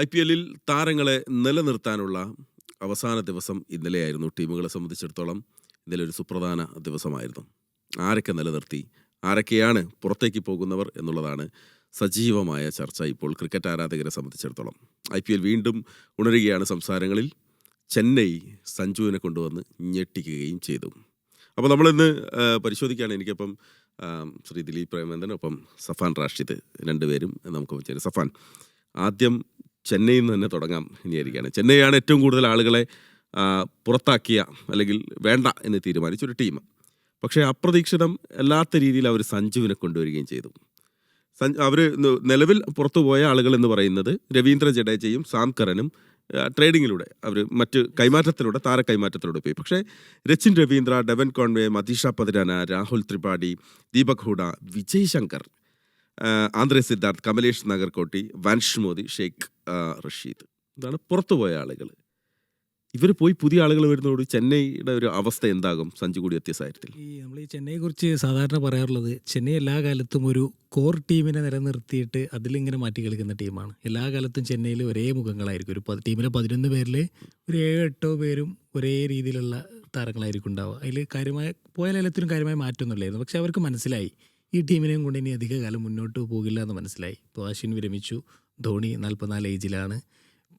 I P എല്ലിൽ താരങ്ങളെ നിലനിർത്താനുള്ള അവസാന ദിവസം ഇന്നലെയായിരുന്നു. ടീമുകളെ സംബന്ധിച്ചിടത്തോളം ഇന്നലെ ഒരു സുപ്രധാന ദിവസമായിരുന്നു. ആരൊക്കെ നിലനിർത്തി ആരൊക്കെയാണ് പുറത്തേക്ക് പോകുന്നവർ എന്നുള്ളതാണ് സജീവമായ ചർച്ച ഇപ്പോൾ ക്രിക്കറ്റ് ആരാധകരെ സംബന്ധിച്ചിടത്തോളം. ഐ പി എൽ വീണ്ടും ഉണരുകയാണ് സംസാരങ്ങളിൽ. ചെന്നൈ സഞ്ജുവിനെ കൊണ്ടുവന്ന് ഞെട്ടിക്കുകയും ചെയ്തു. അപ്പോൾ നമ്മളിന്ന് പരിശോധിക്കുകയാണ് എനിക്കപ്പം ശ്രീ ദിലീപ് പ്രേമേന്ദ്രൻ ഒപ്പം സഫാൻ റാഷിദ് രണ്ടുപേരും. നമുക്ക് ചെയ്യാം സഫാൻ ആദ്യം ചെന്നൈയിൽ നിന്ന് തന്നെ തുടങ്ങാം ഇനിയായിരിക്കുകയാണ് ചെന്നൈയാണ് ഏറ്റവും കൂടുതൽ ആളുകളെ പുറത്താക്കിയ അല്ലെങ്കിൽ വേണ്ട എന്ന് തീരുമാനിച്ച ഒരു ടീം. പക്ഷേ അപ്രതീക്ഷിതം അല്ലാത്ത രീതിയിൽ അവർ സഞ്ജുവിനെ കൊണ്ടുവരികയും ചെയ്തു. അവർ നിലവിൽ പുറത്തു പോയ ആളുകൾ എന്ന് പറയുന്നത് രവീന്ദ്ര ജഡേജയും സാം കറനും ട്രേഡിങ്ങിലൂടെ അവർ മറ്റ് കൈമാറ്റത്തിലൂടെ താര കൈമാറ്റത്തിലൂടെ പോയി. പക്ഷേ രച്ചിൻ രവീന്ദ്ര ഡെവൻ കോൺവേ മതീഷ പതിരാന രാഹുൽ ത്രിപാഠി ദീപക് ഹൂഡ വിജയ് ശങ്കർ ആന്ധ്രേ സിദ്ധാർത്ഥ് കമലേഷ് നഗർകോട്ടി വൻഷ് മോദി ഷെയ്ഖ് റഷീദ്. ഇതാണ് പുറത്തുപോയ ആളുകൾ ഇവർ പോയി പുതിയ ആളുകൾ വരുന്നതോട് ചെന്നൈയുടെ ഒരു അവസ്ഥ എന്താകും? സഞ്ജു കൂടി എത്തിയ സാഹചര്യത്തിൽ. ഈ നമ്മൾ ഈ ചെന്നൈയെ കുറിച്ച് സാധാരണ പറയാറുള്ളത് ചെന്നൈ എല്ലാ കാലത്തും ഒരു കോർ ടീമിനെ നിലനിർത്തിയിട്ട് അതിലിങ്ങനെ മാറ്റി കളിക്കുന്ന ടീമാണ്. എല്ലാ കാലത്തും ചെന്നൈയിൽ ഒരേ മുഖങ്ങളായിരിക്കും. ഒരു ടീമിലെ പതിനൊന്ന് പേരിൽ ഒരു ഏഴോ എട്ടോ പേരും ഒരേ രീതിയിലുള്ള താരങ്ങളായിരിക്കും ഉണ്ടാവുക. അതിൽ കാര്യമായ പോയ ലേലത്തിനും കാര്യമായ മാറ്റമൊന്നുമില്ലായിരുന്നു. പക്ഷെ അവർക്ക് മനസ്സിലായി. ഈ ടീമിനെയും കൊണ്ട് ഇനി അധിക കാലം മുന്നോട്ട് പോകില്ല എന്ന് മനസ്സിലായി. ഇപ്പോൾ അശ്വിൻ വിരമിച്ചു. ധോണി നാൽപ്പത്തിനാല് ഏജിലാണ്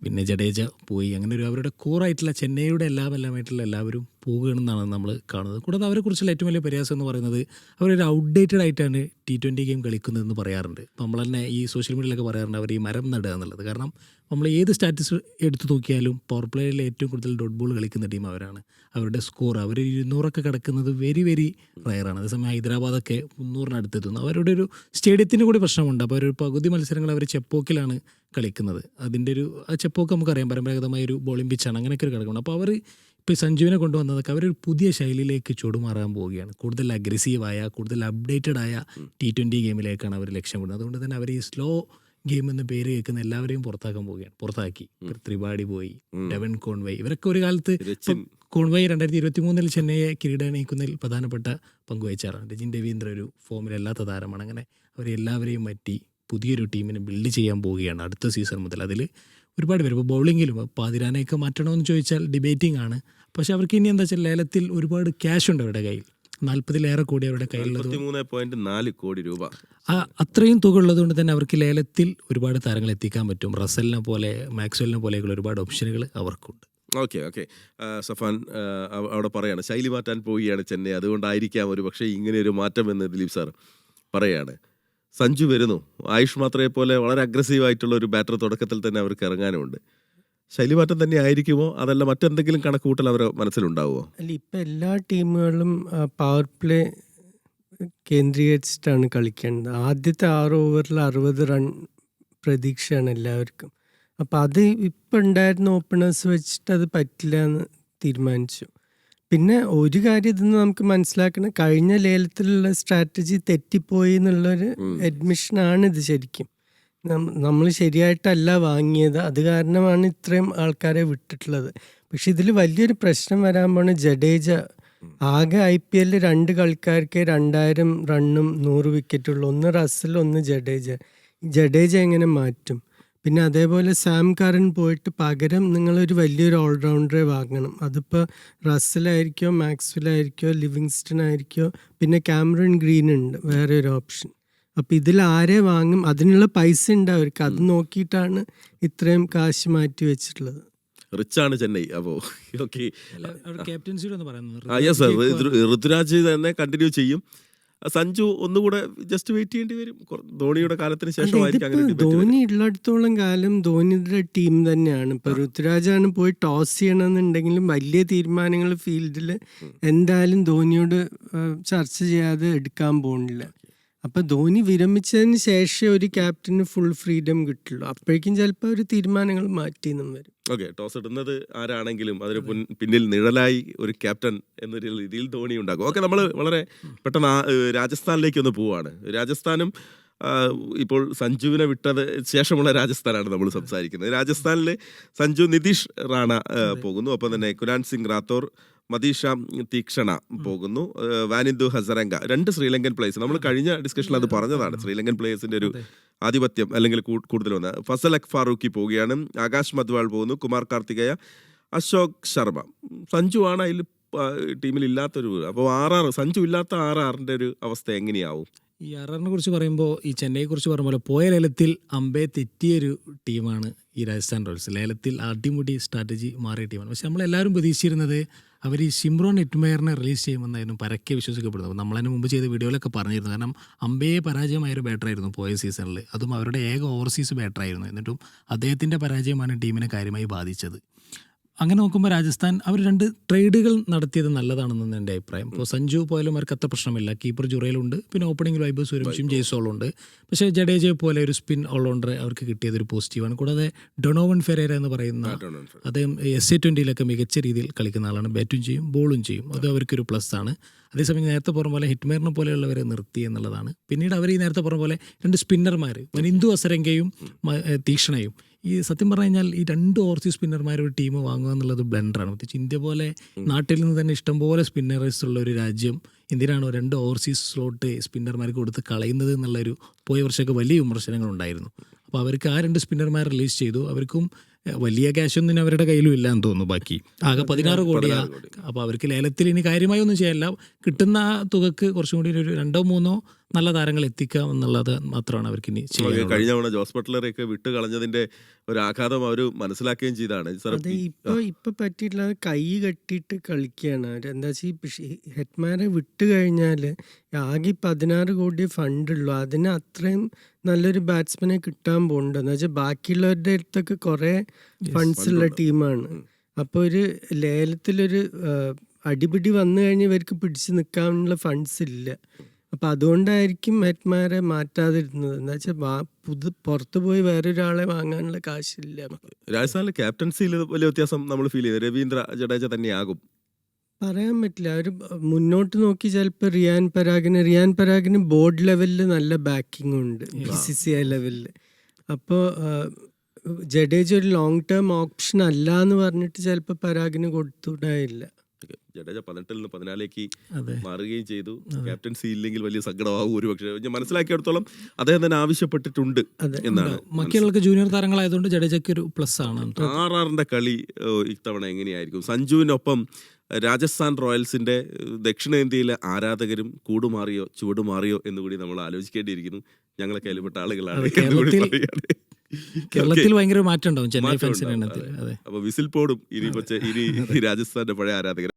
പിന്നെ ജഡേജ പോയി. അങ്ങനെ ഒരു അവരുടെ കോറായിട്ടുള്ള ചെന്നൈയുടെ എല്ലാം എല്ലാമായിട്ടുള്ള എല്ലാവരും പോകുകയാണെന്നാണ് നമ്മൾ കാണുന്നത്. കൂടാതെ അവരെക്കുറിച്ചുള്ള ഏറ്റവും വലിയ പ്രയാസം എന്ന് പറയുന്നത് അവരൊരു ഔട്ട്ഡേറ്റഡ് ആയിട്ടാണ് ടി ട്വന്റി ഗെയിം കളിക്കുന്നതെന്ന് പറയാറുണ്ട്. നമ്മൾ തന്നെ ഈ സോഷ്യൽ മീഡിയയിലൊക്കെ പറയാറുണ്ട് അവർ ഈ മരം നടുക എന്നുള്ളത്. കാരണം നമ്മൾ ഏത് സ്റ്റാറ്റസ് എടുത്തു നോക്കിയാലും പവർ പ്ലേയിൽ ഏറ്റവും കൂടുതൽ ഡോട്ട് ബോൾ കളിക്കുന്ന ടീം അവരാണ്. അവരുടെ സ്കോർ അവർ ഇരുന്നൂറൊക്കെ കിടക്കുന്നത് വെരി വെരി റയറാണ് അതേസമയം ഹൈദരാബാദൊക്കെ മുന്നൂറിനടുത്തെത്തുന്നു. അവരുടെ ഒരു സ്റ്റേഡിയത്തിന് കൂടി പ്രശ്നമുണ്ട്. അപ്പോൾ ഒരു പകുതി മത്സരങ്ങൾ അവർ ചെപ്പോക്കിലാണ് കളിക്കുന്നത്. അതിന്റെ ഒരു ആ ചെപ്പൊക്കെ നമുക്കറിയാം പരമ്പരാഗതമായ ഒരു ബോളിംഗ് പിച്ചാണ് അങ്ങനെയൊക്കെ ഒരു കിടക്കണം അപ്പോൾ അവർ ഇപ്പോൾ സഞ്ജുവിനെ കൊണ്ടുവന്നതൊക്കെ അവരൊരു പുതിയ ശൈലിയിലേക്ക് ചുടുമാറാൻ പോവുകയാണ്. കൂടുതൽ അഗ്രസീവായ കൂടുതൽ അപ്ഡേറ്റഡ് ആയ ടി ട്വന്റി ഗെയിമിലേക്കാണ് അവർ ലക്ഷ്യമിടുന്നത് അതുകൊണ്ട് തന്നെ അവർ ഈ സ്ലോ ഗെയിം എന്ന പേര് കേൾക്കുന്ന എല്ലാവരെയും പുറത്താക്കാൻ പോവുകയാണ്. പുറത്താക്കി. ത്രിപാഠി പോയി ഡെവൻ കോൺവേ ഇവരൊക്കെ ഒരു കാലത്ത് കോൺവൈ കോൺവേ രണ്ടായിരത്തി ഇരുപത്തി മൂന്നിൽ ചെന്നൈയെ കിരീടണിയിക്കുന്നതിൽ പ്രധാനപ്പെട്ട പങ്കുവഹിച്ചാറാണ് രജിൻ രവീന്ദ്ര ഒരു ഫോമിലല്ലാത്ത താരമാണ്. അങ്ങനെ അവരെല്ലാവരെയും മാറ്റി പുതിയൊരു ടീമിനെ ബിൽഡ് ചെയ്യാൻ പോവുകയാണ് അടുത്ത സീസൺ മുതൽ. അതിൽ ഒരുപാട് പേര് ഇപ്പോൾ ബൗളിങ്ങിലും പാതിരാനെയൊക്കെ മാറ്റണമെന്ന് ചോദിച്ചാൽ ഡിബേറ്റിംഗ് ആണ്. പക്ഷെ അവർക്ക് ഇനി എന്താ വെച്ചാൽ ലേലത്തിൽ ഒരുപാട് ക്യാഷ് ഉണ്ട് അവരുടെ കയ്യിൽ. നാൽപ്പതിലേറെ കോടി അവരുടെ കയ്യിലുള്ളത്. കോടി രൂപ. ആ അത്രയും തുക ഉള്ളതുകൊണ്ട് തന്നെ അവർക്ക് ലേലത്തിൽ ഒരുപാട് താരങ്ങൾ എത്തിക്കാൻ പറ്റും. റസലിനെ പോലെ മാക്സ്വലിനെ പോലെയുള്ള ഒരുപാട് ഓപ്ഷനുകൾ അവർക്കുണ്ട്. Okay okay. സഫാൻ അവിടെ പറയാണ് ശൈലി മാറ്റാൻ പോവുകയാണ് ചെന്നൈ. അതുകൊണ്ടായിരിക്കാം ഒരു പക്ഷേ ഇങ്ങനെ ഒരു മാറ്റം എന്ന് ദിലീപ് സാർ പറയാണ്. സഞ്ജു വരുന്നു. ആയുഷ് മാത്രയെ പോലെ വളരെ അഗ്രസീവ് ആയിട്ടുള്ള ഒരു ബാറ്റർ തുടക്കത്തിൽ തന്നെ അവർക്ക് ഇറങ്ങാനുമുണ്ട്. ശൈലി മാറ്റം തന്നെ ആയിരിക്കുമോ? അതല്ല മറ്റെന്തെങ്കിലും കണക്കുകൂട്ടൽ അവരുടെ മനസ്സിലുണ്ടാവുമോ? അല്ല ഇപ്പം എല്ലാ ടീമുകളിലും പവർ പ്ലേ കേന്ദ്രീകരിച്ചിട്ടാണ് കളിക്കേണ്ടത്. ആദ്യത്തെ ആറ് ഓവറിൽ അറുപത് റൺ പ്രതീക്ഷയാണ് എല്ലാവർക്കും. അപ്പം അത് ഇപ്പം ഉണ്ടായിരുന്ന ഓപ്പണേഴ്സ് വെച്ചിട്ട് അത് പറ്റില്ല എന്ന് തീരുമാനിച്ചു. പിന്നെ ഒരു കാര്യം ഇതെന്ന് നമുക്ക് മനസ്സിലാക്കണം. കഴിഞ്ഞ ലേലത്തിലുള്ള സ്ട്രാറ്റജി തെറ്റിപ്പോയി എന്നുള്ളൊരു. അഡ്മിഷനാണ് ഇത് ശരിക്കും. നമ്മൾ ശരിയായിട്ടല്ല വാങ്ങിയത്. അത് കാരണമാണ് ഇത്രയും ആൾക്കാരെ വിട്ടിട്ടുള്ളത്. പക്ഷെ ഇതിൽ വലിയൊരു പ്രശ്നം വരാൻ പോണ ജഡേജ. ആകെ ഐ പി എല്ലിൽ രണ്ട് കളിക്കാർക്ക് രണ്ടായിരം റണ്ണും നൂറ് വിക്കറ്റുള്ളൂ ഒന്ന് റസൽ ഒന്ന് ജഡേജ. ജഡേജ എങ്ങനെ മാറ്റും? പിന്നെ അതേപോലെ സാം കറൻ പോയിട്ട് പകരം നിങ്ങളൊരു വലിയൊരു ഓൾറൗണ്ടറെ വാങ്ങണം. അതിപ്പോൾ റസ്സലായിരിക്കോ മാക്സ്വെൽ ലിവിങ്സ്റ്റൺ ആയിരിക്കോ പിന്നെ ക്യാമറൺ ഗ്രീൻ ഉണ്ട് വേറെ ഒരു ഓപ്ഷൻ. അപ്പം ഇതിൽ ആരെ വാങ്ങും? അതിനുള്ള പൈസ ഉണ്ട് അവർക്ക്. അത് നോക്കിയിട്ടാണ് ഇത്രയും കാശ് മാറ്റി വെച്ചിട്ടുള്ളത്. റിച്ചാണ് ചെന്നൈ. അപ്പോ ഓക്കെ ഋതുരാജ് തന്നെ കണ്ടിന്യൂ ചെയ്യും. സഞ്ജു ഒന്നുകൂടെ ജസ്റ്റ് വെയിറ്റ് ചെയ്യേണ്ടി വരും. ധോണിയുടെ കാലത്തിന് ശേഷമായിരിക്കും. ധോണി ഉള്ളിടത്തോളം കാലം ധോണിയുടെ ടീം തന്നെയാണ്. ഇപ്പൊ ഋതുരാജാണ് പോയി ടോസ് ചെയ്യണമെന്നുണ്ടെങ്കിലും വലിയ തീരുമാനങ്ങൾ ഫീൽഡിൽ എന്തായാലും ധോണിയോട് ചർച്ച ചെയ്യാതെ എടുക്കാൻ പോകുന്നില്ല. അപ്പൊ ധോണി വിരമിച്ചതിന് ശേഷം ഒരു ക്യാപ്റ്റന് ഫുൾ ഫ്രീഡം കിട്ടുള്ളൂ. അപ്പോഴേക്കും ചിലപ്പോൾ ഒരു തീരുമാനങ്ങൾ മാറ്റി വരും. ഓക്കെ ടോസ് ഇടുന്നത് ആരാണെങ്കിലും അതിന് പിന്നിൽ നിഴലായി ഒരു ക്യാപ്റ്റൻ എന്നൊരു രീതിയിൽ ധോണി ഉണ്ടാകും ഓക്കെ നമ്മൾ വളരെ പെട്ടെന്ന് രാജസ്ഥാനിലേക്ക് ഒന്ന് പോവാണ്. രാജസ്ഥാനും ഇപ്പോൾ സഞ്ജുവിനെ വിട്ടത് ശേഷമുള്ള രാജസ്ഥാനാണ് നമ്മൾ സംസാരിക്കുന്നത്. രാജസ്ഥാനിൽ സഞ്ജു നിതീഷ് റാണ പോകുന്നു. ഒപ്പം തന്നെ കുരാൻ സിംഗ് റാത്തോർ മദീഷ തീക്ഷണ പോകുന്നു. വാനിന്ദു ഹസരംഗ. രണ്ട് ശ്രീലങ്കൻ പ്ലേയേഴ്സ് നമ്മൾ കഴിഞ്ഞ ഡിസ്കഷനിൽ അത് പറഞ്ഞതാണ്. ശ്രീലങ്കൻ പ്ലേയേഴ്സിന്റെ ഒരു ആധിപത്യം അല്ലെങ്കിൽ കൂടുതൽ വന്ന്. ഫസൽ അക് ഫാറൂഖി പോവുകയാണ്. ആകാശ് മധ്വാൾ പോകുന്നു. കുമാർ കാർത്തികേയ അശോക് ശർമ്മ. സഞ്ജു ആണ് അതിൽ ടീമിൽ ഇല്ലാത്തൊരു അപ്പോൾ ആർ ആർ സഞ്ജു ഇല്ലാത്ത ആർ ആറിന്റെ ഒരു അവസ്ഥ എങ്ങനെയാവും? ഈ ആറിനെ കുറിച്ച് പറയുമ്പോൾ ഈ ചെന്നൈയെ കുറിച്ച് പറയുമ്പോൾ പോയ ലേലത്തിൽ അമ്പേ തെറ്റിയൊരു ടീമാണ് ഈ രാജസ്ഥാൻ റോയൽസ്. ലേലത്തിൽ അടിമുടി സ്ട്രാറ്റജി മാറിയ ടീമാണ് പക്ഷെ നമ്മളെല്ലാവരും പ്രതീക്ഷിച്ചിരുന്നത് അവർ ഈ ഷിംറോൺ എറ്റ്മയറിനെ റിലീസ് ചെയ്യുമെന്നായിരുന്നു പരക്കെ വിശ്വസിക്കപ്പെടുന്നത്. നമ്മൾ നമ്മളതിന് മുമ്പ് ചെയ്ത വീഡിയോയിലൊക്കെ പറഞ്ഞിരുന്നു. കാരണം അമ്പയെ പരാജയമായൊരു ബാറ്ററായിരുന്നു പോയ സീസണിൽ അതും അവരുടെ ഏക ഓവർസീസ് ബാറ്ററായിരുന്നു എന്നിട്ടും അദ്ദേഹത്തിന്റെ പരാജയമാണ് ടീമിനെ കാര്യമായി ബാധിച്ചത്. അങ്ങനെ നോക്കുമ്പോൾ രാജസ്ഥാൻ അവർ രണ്ട് ട്രേഡുകൾ നടത്തിയത് നല്ലതാണെന്നാണ് എന്റെ അഭിപ്രായം. ഇപ്പോൾ സഞ്ജു പോയാലും അവർക്ക് അത്ര പ്രശ്നമില്ല. കീപ്പർ ജുറയിലുണ്ട് പിന്നെ ഓപ്പണിംഗ് വൈബ് സൂര്യവംശിയും ജയ്സോളും ഉണ്ട്. പക്ഷേ ജഡേജയെ പോലെ ഒരു സ്പിൻ ഓൾറൗണ്ടർ അവർക്ക് കിട്ടിയത് ഒരു പോസിറ്റീവാണ് കൂടാതെ ഡൊണോവൻ ഫെരേര എന്ന് പറയുന്ന അദ്ദേഹം എസ് എ ട്വന്റിയിലൊക്കെ മികച്ച രീതിയിൽ കളിക്കുന്ന ആളാണ്. ബാറ്റും ചെയ്യും ബോളും ചെയ്യും. അത് അവർക്കൊരു പ്ലസ് ആണ്. അതേസമയം നേരത്തെ പറഞ്ഞ പോലെ ഹിറ്റ്മേറിനെ പോലെയുള്ളവരെ നിർത്തി എന്നുള്ളതാണ്. പിന്നീട് അവർ ഈ നേരത്തെ പറഞ്ഞ പോലെ രണ്ട് സ്പിന്നർമാർ മനിന്ദു ഏ, തീക്ഷ്ണയും. ഈ സത്യം പറഞ്ഞു കഴിഞ്ഞാൽ ഈ രണ്ട് ഓവർസീസ് സ്പിന്നർമാർ ഒരു ടീം വാങ്ങുക എന്നുള്ളത് ബ്ലണ്ടറാണ് പ്രത്യേകിച്ച് ഇന്ത്യ പോലെ നാട്ടിൽ നിന്ന് തന്നെ ഇഷ്ടംപോലെ സ്പിന്നേഴ്സ് ഉള്ള ഒരു രാജ്യം എന്തിനാണോ രണ്ട് ഓവർസീസ് സ്ലോട്ട് സ്പിന്നർമാർക്ക് കൊടുത്ത് കളയുന്നത് എന്നുള്ളൊരു പോയ വർഷമൊക്കെ വലിയ വിമർശനങ്ങൾ ഉണ്ടായിരുന്നു അപ്പോൾ അവർക്ക് ആ രണ്ട് സ്പിന്നർമാർ റിലീസ് ചെയ്തു. അവർക്കും വലിയ ക്യാഷൊന്നും അവരുടെ കയ്യിലും ഇല്ല എന്ന് തോന്നുന്നു ബാക്കി. ആകെ പതിനാറ് കോടിയാ. അപ്പോൾ അവർക്ക് ലേലത്തിൽ ഇനി കാര്യമായി ഒന്നും ചെയ്യാനില്ല. കിട്ടുന്ന ആ തുകക്ക് കുറച്ചും കൂടി ഒരു രണ്ടോ മൂന്നോ നല്ല താരങ്ങൾ എത്തിക്കാം എന്നുള്ളത് മാത്രമാണ് അവർക്ക് ഇനി കഴിഞ്ഞ തവണ ജോസ് ബട്ട്ലറെയൊക്കെ വിട്ട് കളഞ്ഞതിന്റെ ഒരു ആഘാതം അവർ മനസ്സിലാക്കുകയും ചെയ്താണ്. അതെ ഇപ്പൊ ഇപ്പൊ പറ്റിയിട്ടുള്ളത് കൈ കെട്ടിയിട്ട് കളിക്കുകയാണ് അവർ. എന്താ വെച്ചാൽ ഹെഡ്മാരെ വിട്ട് കഴിഞ്ഞാൽ ആകെ പതിനാറ് കോടി ഫണ്ട് ഉള്ളു അതിന് അത്രയും നല്ലൊരു ബാറ്റ്സ്മാനെ കിട്ടാൻ പോകുന്നുണ്ട് എന്ന് വെച്ചാൽ ബാക്കിയുള്ളവരുടെ അടുത്തൊക്കെ കുറെ ഫണ്ട്സ് ഉള്ള ടീമാണ്. അപ്പോൾ ഒരു ലേലത്തിലൊരു അടിപിടി വന്നു കഴിഞ്ഞാൽ ഇവർക്ക് പിടിച്ചു നിൽക്കാനുള്ള ഫണ്ട്സ് ഇല്ല. അപ്പൊ അതുകൊണ്ടായിരിക്കും ഹെഡ്മാരെ മാറ്റാതിരുന്നത്. എന്താ വെച്ചാൽ പുതു പുറത്തു പോയി വേറൊരാളെ വാങ്ങാനുള്ള കാശില്ല. രാജസ്ഥാനിലെ ക്യാപ്റ്റൻസിയിൽ വലിയ വ്യത്യാസം നമ്മൾ ഫീൽ ചെയ്തു രവീന്ദ്ര ജഡേജ തന്നെയാകും. പറയാൻ പറ്റില്ല. അവർ മുന്നോട്ട് നോക്കി ചിലപ്പോൾ റിയാൻ പരാഗിന് റിയാൻ പരാഗിന് ബോർഡ് ലെവലിൽ നല്ല ബാക്കിംഗ് ഉണ്ട്. ബി സി സി ഐ ലെവലിൽ അപ്പോൾ ജഡേജ ഒരു ലോങ് ടേം ഓപ്ഷൻ അല്ല എന്ന് പറഞ്ഞിട്ട് ചിലപ്പോൾ പരാഗിന് കൊടുത്തുവിടാനില്ല ജഡേജ പതിനെട്ടിൽ നിന്ന് പതിനാലേക്ക് മാറുകയും ചെയ്തു. ക്യാപ്റ്റൻസി ഇല്ലെങ്കിൽ വലിയ സങ്കടമാകും ഒരു പക്ഷേ. ഞാൻ മനസ്സിലാക്കിയിടത്തോളം അദ്ദേഹം തന്നെ ആവശ്യപ്പെട്ടിട്ടുണ്ട് എന്നാണ് മറ്റുള്ളവർക്ക് ജൂനിയർ താരങ്ങളായതുകൊണ്ട് ജഡേജയ്ക്ക് ഒരു പ്ലസ് ആണ് ആർ ആറിന്റെ കളി ഇത്തവണ എങ്ങനെയായിരിക്കും? സഞ്ജുവിനൊപ്പം രാജസ്ഥാൻ റോയൽസിന്റെ ദക്ഷിണേന്ത്യയിലെ ആരാധകരും കൂടുമാറിയോ ചുവടുമാറിയോ എന്നുകൂടി നമ്മൾ ആലോചിക്കേണ്ടിയിരിക്കുന്നു. ഞങ്ങളൊക്കെ അതിൽപ്പെട്ട ആളുകളാണ് കേരളത്തിൽ- ഭയങ്കര മാറ്റം ഉണ്ടാവും ചെന്നൈ ഫാൻസിന്റെ. എണ്ണത്തിൽ. അതെ. അപ്പൊ വിസിൽ പോടും. ഇനി പക്ഷേ ഇനി രാജസ്ഥാന്റെ പഴയ ആരാധകർ.